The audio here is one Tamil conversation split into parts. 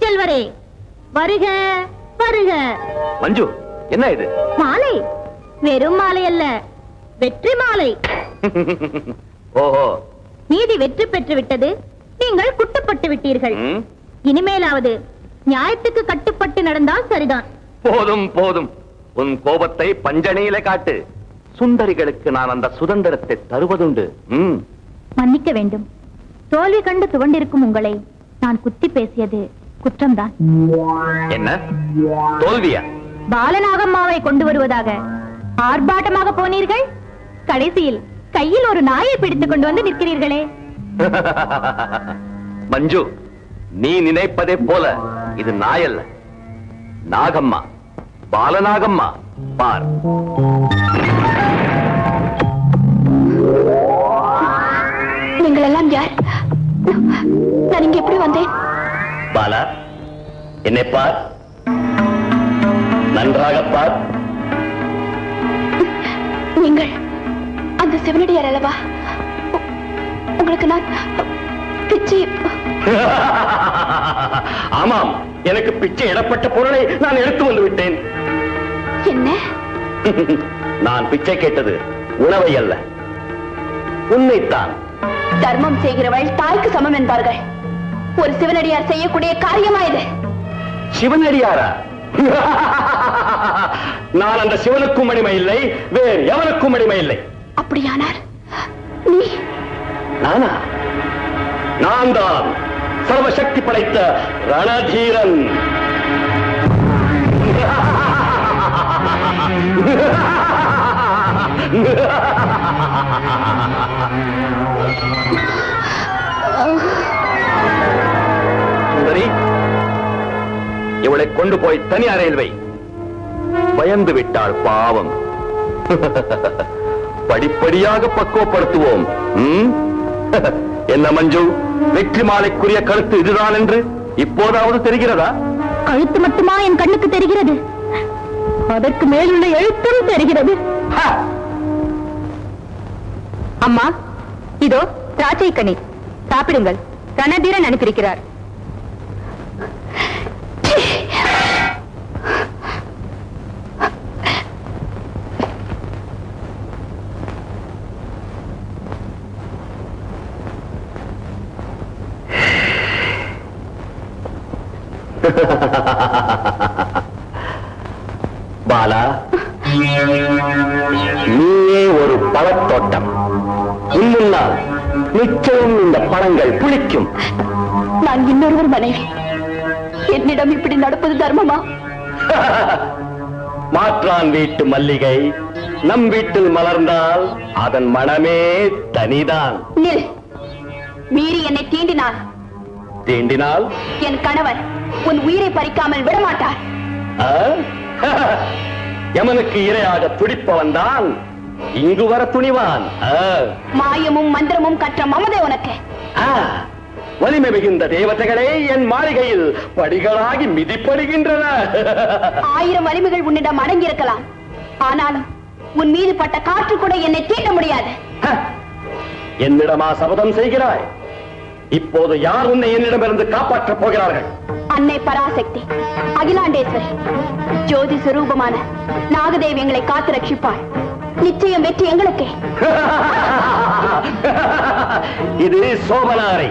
செல்வரே. வருக வருக. மஞ்சு என்ன இது? மாலை. வெறும் மாலை அல்ல வெற்றி மாலை. ஓஹோ. நீதி வெற்றி பெற்று விட்டது. நீங்கள் குட்டப்பட்டு விட்டீர்கள். இனிமேலாவது நியாயத்துக்கு கட்டுப்பட்டு நடந்தால் சரிதான். போதும் போதும். உன் கோபத்தை பஞ்சனையில காட்டு. சுந்தரிகளுக்கு நான் அந்த சுதந்திரத்தை தருவதுண்டு. மன்னிக்க வேண்டும். தோல்வி கண்டு துவண்டிருக்கும் உங்களை நான் குத்தி பேசியது குற்றம்தான் என்ன? தோல்வியா? பாலநாகம்மாவை கொண்டு வருவதாக ஆர்ப்பாட்டமாக போனீர்கள்? கடைசியில் கையில் ஒரு நாயை பிடித்துக் கொண்டு வந்து நிற்கிறீர்களே. மஞ்சு நீ நினைப்பதை போல இது நாயல்ல. நாகம்மா பாலநாகம்மா பார். பாலா என்னை பார். நன்றாக பார். நீங்கள் அந்த சிவனடியார் அல்லவா? உங்களுக்கு நான் பிச்சை ஆமாம் எனக்கு பிச்சை இடப்பட்ட பொருளை நான் எடுத்து வந்து விட்டேன். என்ன? நான் பிச்சை கேட்டது உணவை அல்ல. உன்னைத்தான். தர்மம் செய்கிறவள் தாய்க்கு சமம் என்பார்கள். ஒரு சிவனடியார் செய்யக்கூடிய காரியமா இது? சிவனடியாரா? நான் அந்த சிவனுக்கும் அடிமை இல்லை வேறு எவனுக்கும் அடிமை இல்லை. அப்படியானால் நீ? நானா? நான் தான் சர்வசக்தி படைத்த ரணதீரன். சுந்தரி இவளை கொண்டு போய் தனி அறையில் வை. பயந்து விட்டாள் பாவம். படிப்படியாக பக்குவப்படுத்துவோம்? என்ன மஞ்சு வெற்றி மாலைக்குரிய கருத்து இதுதான் என்று இப்போதாவது தெரிகிறதா? கழுத்து மட்டுமா என் கண்ணுக்கு தெரிகிறது? அதற்கு மேலுள்ள எழுத்தும் தெரிகிறது! அம்மா இதோ திராட்சை கனி சாப்பிடுங்கள். ரணதீரன் அனுப்பியிருக்கிறார். பாலா நீயே ஒரு பழத்தோட்டம். முன்னால் நிச்சயம் இந்த பழங்கள் புளிக்கும். நான் இன்னொருவர் மனைவி. என்னிடம் இப்படி நடப்பது தர்மமா? மாற்றான் வீட்டு மல்லிகை நம் வீட்டில் மலர்ந்தால் அதன் மனமே தனிதான். மீறி என்னை தீண்டினார். தீண்டினால் என் கணவர் உன் உயிரை பறிக்காமல் விடமாட்டார் ஆ? யமனுக்கு இரையாக துடிப்பவன் தான் இங்கு வர துணிவான். மாயமும் மந்திரமும் கற்ற மமதை உனக்கு. வலிமை மிகுந்த தேவதைகளே என் மாளிகையில் படிகளாகி மிதிப்படுகின்றன ஆயிரம் வலிமைகள் உன்னிடம் அடங்கியிருக்கலாம் ஆனாலும் உன் மீது பட்ட காற்று கூட என்னை தீண்ட முடியாது! என்னிடமா சபதம் செய்கிறாய் இப்போது யார் உன்னை என்னிடமிருந்து காப்பாற்றப் போகிறார்கள்? அன்னை பராசக்தி அகிலாண்டேஸ்வரி ஜோதி சுரூபமான நாகதேவி எங்களை காத்து ரட்சிப்பாள். நிச்சயம் வெற்றி எங்களுக்கே. இது சோபனாரை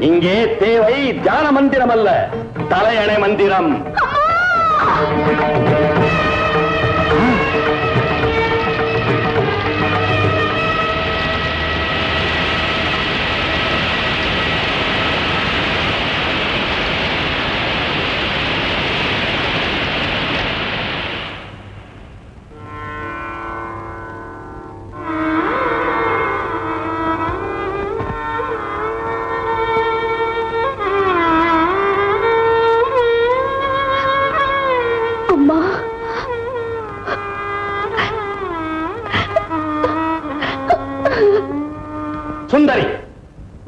இங்கே தேவை தியான மந்திரம் அல்ல தலையணை மந்திரம். சுந்தரி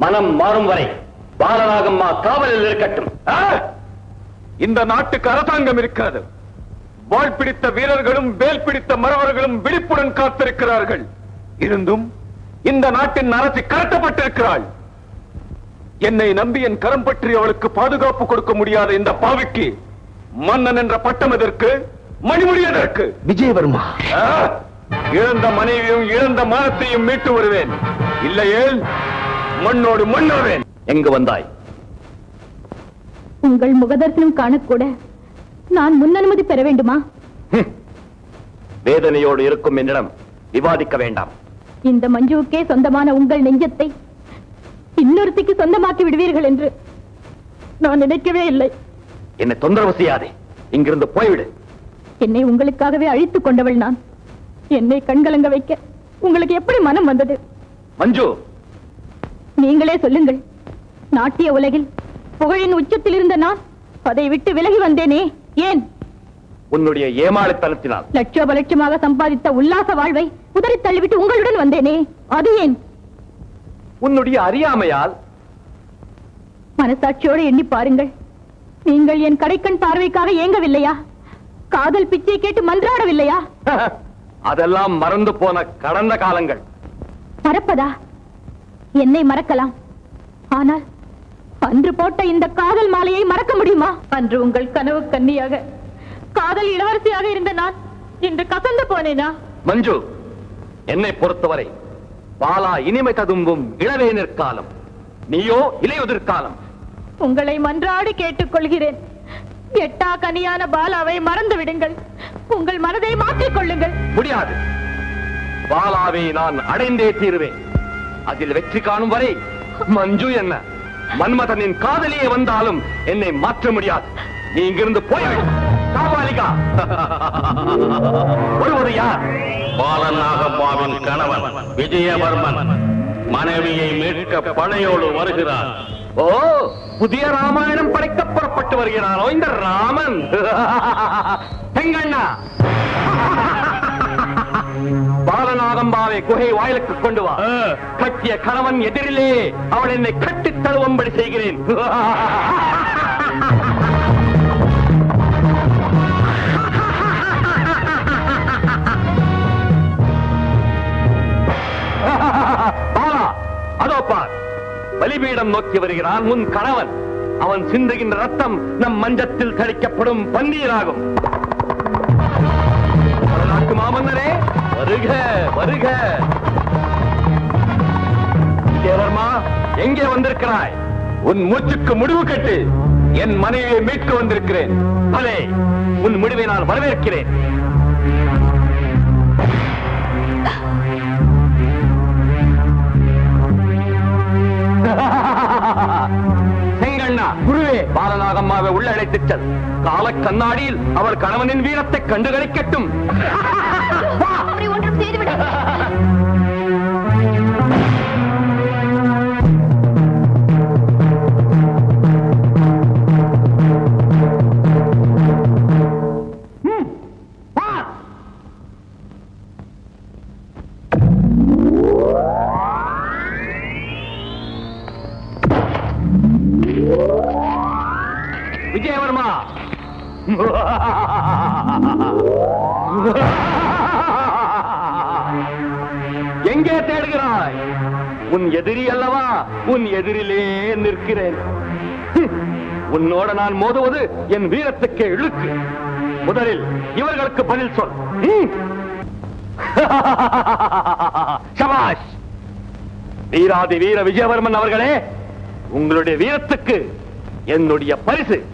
மனம் மாறும் வரை பாலநாகம்மா காவலில் இருக்கட்டும்! இந்த நாட்டுக்கு அரசாங்கம் இருக்கிறது வாழ் பிடித்த வீரர்களும் வேல் பிடித்த மறவர்களும் விழிப்புடன் காத்திருக்கிறார்கள். இருந்தும் இந்த நாட்டின் அரசு கரட்டப்பட்டிருக்கிறாள். என்னை நம்பி என் கரம் பற்றி அவளுக்கு பாதுகாப்பு கொடுக்க முடியாத இந்த பாவிக்கு மன்னன் என்ற பட்டம் எதற்கு? மணிமுடி எதற்கு? விஜயவர்மா! இழந்த மனைவியும் இழந்த மானத்தையும் மீட்டு வருவேன். இல்லையேல் மண்ணோடு மண்ணாவேன். எங்கு வந்தாய்? உங்கள் முகதர்சனம் காணக்கூட நான் முன் அனுமதி பெற வேண்டுமா. வேதனையோடு இருக்கும் என்னிடம் விவாதிக்க வேண்டாம். இந்த மஞ்சுவுக்கே சொந்தமான உங்கள் நெஞ்சத்தை இன்னொருத்திக்கு சொந்தமாக்கி விடுவீர்கள் என்று நான் நினைக்கவே இல்லை. என்னை தொந்தரவு செய்யாதே. இங்கிருந்து போய்விடு. என்னை உங்களுக்காகவே அழித்துக் கொண்டவள் நான். என்னை கண்கலங்க வைக்க உங்களுக்கு எப்படி மனம் வந்தது? மஞ்சு. நீங்களே சொல்லுங்கள். நாட்டிய உலகில் புகழின் உச்சத்தில் இருந்த நான் அதை விட்டு விலகி வந்தேனே. ஏன்? உன்னுடைய ஏமாளித்தனத்தினால். லட்சோப லட்சமாக சம்பாதித்த உல்லாச வாழ்வை உதறி தள்ளிவிட்டு உங்களுடன் வந்தேனே. அது ஏன்? உன்னுடைய அறியாமையால். மனசாட்சியோடு எண்ணி பாருங்கள். நீங்கள் என் கடைக்கண் பார்வைக்காக ஏங்கவில்லையா? காதல் பிச்சை கேட்டு மன்றாடவில்லையா? அதெல்லாம் மறந்து போன கடந்த காலங்கள். மறப்பதா என்னை மறக்கலாம். ஆனால் அன்று போட்ட இந்த காதல் மாலையை மறக்க முடியுமா? அன்று உங்கள் கனவு கன்னியாக காதல் இளவரசியாக இருந்த நான் இன்று கசந்து போனேனா? மஞ்சு என்னை பொறுத்தவரை பாலா இனிமை ததும்பும் இளவேனிற் காலம் நீயோ இலையுதிர் காலம். உங்களை மன்றாடி கேட்டுக்கொள்கிறேன். எட்டா கனியான பாலாவை மறந்து விடுங்கள் உங்கள் மனதை மாற்றிக் கொள்ளுங்கள் முடியாது. பாலாவை நான் அடைந்தே தீருவேன். அதில் வெற்றி காணும் வரை மஞ்சு என்ன? மன்மதனின் காதலியே வந்தாலும் என்னை மாற்ற முடியாது. நீ இங்கிருந்து போய்விடு. காபாலிகா யார்? பாலநாகம்மாவின் கணவன் விஜயவர்மன். மனைவியை மீட்க படையோடு வருகிறார். ஓ புதிய ராமாயணம் படைக்க புறப்பட்டு வருகிறானோ இந்த ராமன்? செங்கண்ணா பாலநாகம்பாவை குகை வாயிலுக்கு கொண்டு வா. கட்டிய கணவன் எதிரிலே அவள் என்னை கட்டித் தழுவும்படி செய்கிறேன். அதோ பார். பலிபீடம் நோக்கி வருகிறான் முன் கணவன். அவன் சிந்துகின்ற ரத்தம் நம் மஞ்சத்தில் தளிக்கப்படும் பன்னீராகும். வருக வருக. தேவர்மா எங்கே வந்திருக்கிறாய்? உன் மூச்சுக்கு முடிவு கட்டு. என் மனைவியை மீட்க வந்திருக்கிறேன். பலே உன் முடிவை நான் வரவேற்கிறேன். செங்கண்ணா குருவே. பாலநாகம்மாவை உள்ள அழைத்துச் செல். கால கண்ணாடியில் அவள் கணவனின் வீரத்தை கண்டுகளிக்கட்டும். ஒன்றும் செய்துவிட. எங்கே தேடுகிறாய்? உன் எதிரி அல்லவா? உன் எதிரிலே நிற்கிறேன். உன்னோட நான் மோதுவது என் வீரத்துக்கு இழுக்கு. முதலில் இவர்களுக்கு பதில் சொல். சபாஷ்! வீராதி வீர விஜயவர்மன் அவர்களே உங்களுடைய வீரத்துக்கு என்னுடைய பரிசு.